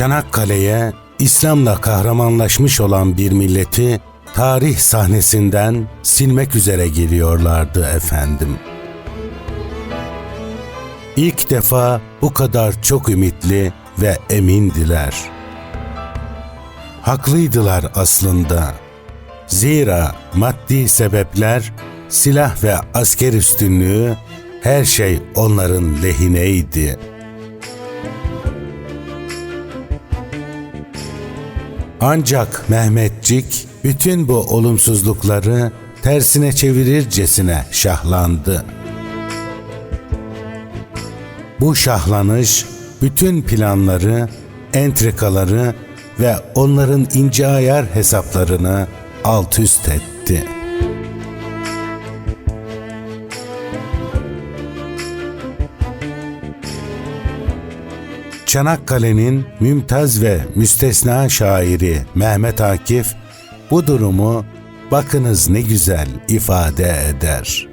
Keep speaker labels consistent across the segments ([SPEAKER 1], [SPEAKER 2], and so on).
[SPEAKER 1] Çanakkale'ye İslam'la kahramanlaşmış olan bir milleti tarih sahnesinden silmek üzere geliyorlardı efendim. İlk defa bu kadar çok ümitli ve emindiler. Haklıydılar aslında. Zira maddi sebepler, silah ve asker üstünlüğü her şey onların lehineydi. Ancak Mehmetçik bütün bu olumsuzlukları tersine çevirircesine şahlandı. Bu şahlanış bütün planları, entrikaları ve onların ince ayar hesaplarını alt üst etti. Çanakkale'nin mümtaz ve müstesna şairi Mehmet Akif bu durumu bakınız ne güzel ifade eder.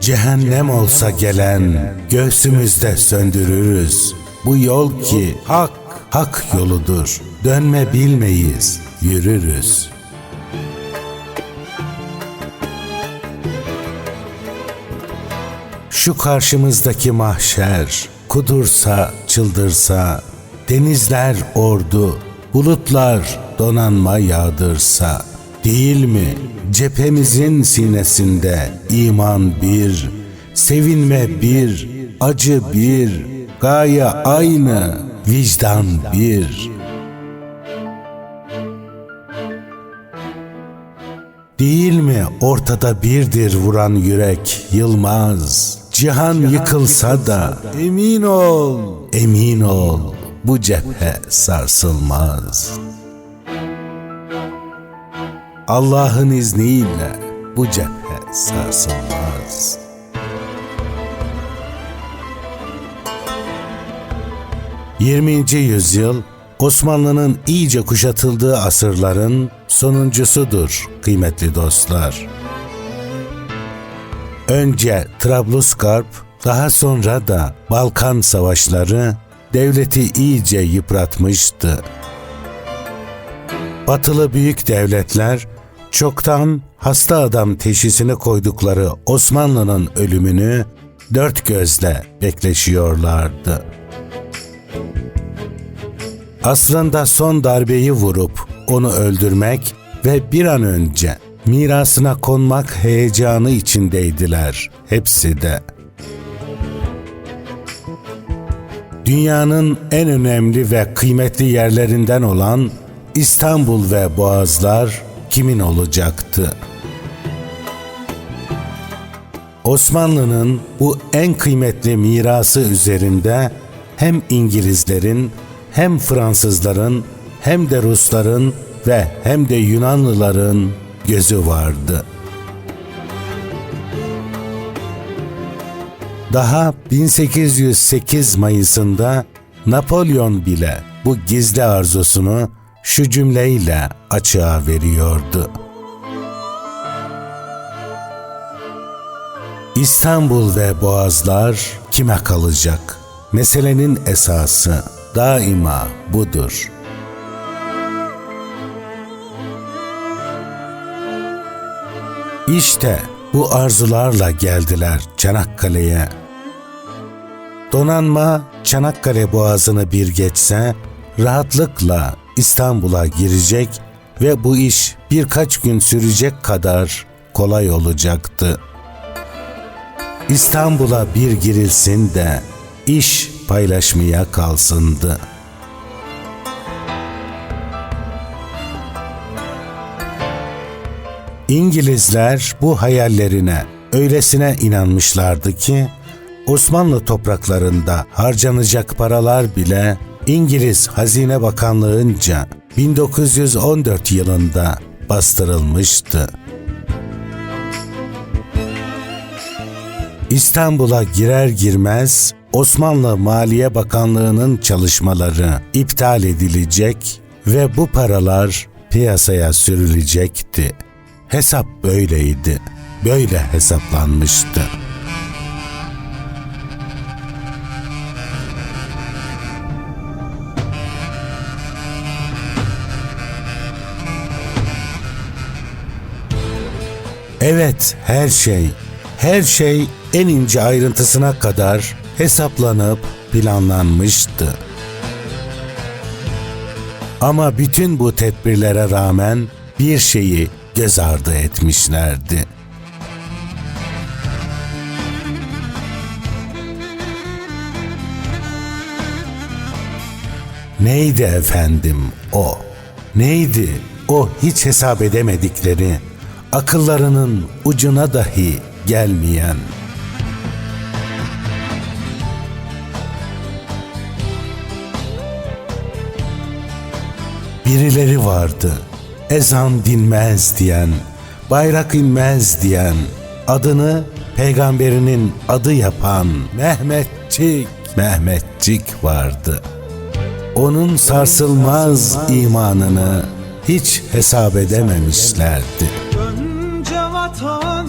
[SPEAKER 1] Cehennem olsa gelen göğsümüzde söndürürüz. Bu yol ki hak, hak yoludur. Dönme bilmeyiz, yürürüz. Şu karşımızdaki mahşer, kudursa, çıldırsa, denizler ordu, bulutlar donanma yağdırsa, değil mi? Cephemizin sinesinde iman bir, sevinme bir, acı bir, gaye aynı, vicdan bir. Değil mi? Ortada birdir vuran yürek yılmaz, cihan yıkılsa da emin ol, emin ol bu cephe sarsılmaz. Allah'ın izniyle bu cephe sarsılmaz. Yirminci yüzyıl Osmanlı'nın iyice kuşatıldığı asırların sonuncusudur kıymetli dostlar. Önce Trablusgarp, daha sonra da Balkan savaşları devleti iyice yıpratmıştı. Batılı büyük devletler çoktan hasta adam teşhisini koydukları Osmanlı'nın ölümünü dört gözle bekleşiyorlardı. Aslında son darbeyi vurup onu öldürmek ve bir an önce mirasına konmak heyecanı içindeydiler hepsi de. Dünyanın en önemli ve kıymetli yerlerinden olan İstanbul ve Boğazlar kimin olacaktı? Osmanlı'nın bu en kıymetli mirası üzerinde hem İngilizlerin hem Fransızların hem de Rusların ve hem de Yunanlıların gözü vardı. Daha 1808 Mayıs'ında Napolyon bile bu gizli arzusunu şu cümleyle açığa veriyordu. İstanbul ve Boğazlar kime kalacak? Meselenin esası daima budur. İşte bu arzularla geldiler Çanakkale'ye. Donanma Çanakkale Boğazı'nı bir geçse rahatlıkla İstanbul'a girecek ve bu iş birkaç gün sürecek kadar kolay olacaktı. İstanbul'a bir girilsin de iş paylaşmaya kalsındı. İngilizler bu hayallerine öylesine inanmışlardı ki Osmanlı topraklarında harcanacak paralar bile İngiliz Hazine Bakanlığı'nca 1914 yılında bastırılmıştı. İstanbul'a girer girmez Osmanlı Maliye Bakanlığı'nın çalışmaları iptal edilecek ve bu paralar piyasaya sürülecekti. Hesap böyleydi. Böyle hesaplanmıştı. Evet, her şey, her şey en ince ayrıntısına kadar hesaplanıp planlanmıştı. Ama bütün bu tedbirlere rağmen bir şeyi göz ardı etmişlerdi. Neydi efendim o? Neydi o hiç hesap edemedikleri, akıllarının ucuna dahi gelmeyen? Birileri vardı, ezan dinmez diyen, bayrak inmez diyen, adını peygamberinin adı yapan Mehmetçik, Mehmetçik vardı.'' onun sarsılmaz imanını hiç hesap edememişlerdi.
[SPEAKER 2] Önce vatan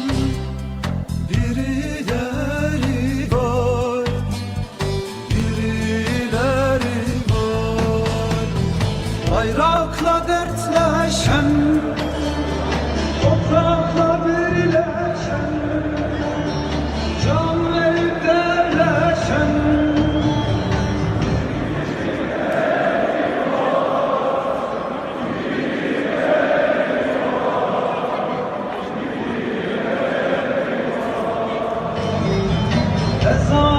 [SPEAKER 2] Ezan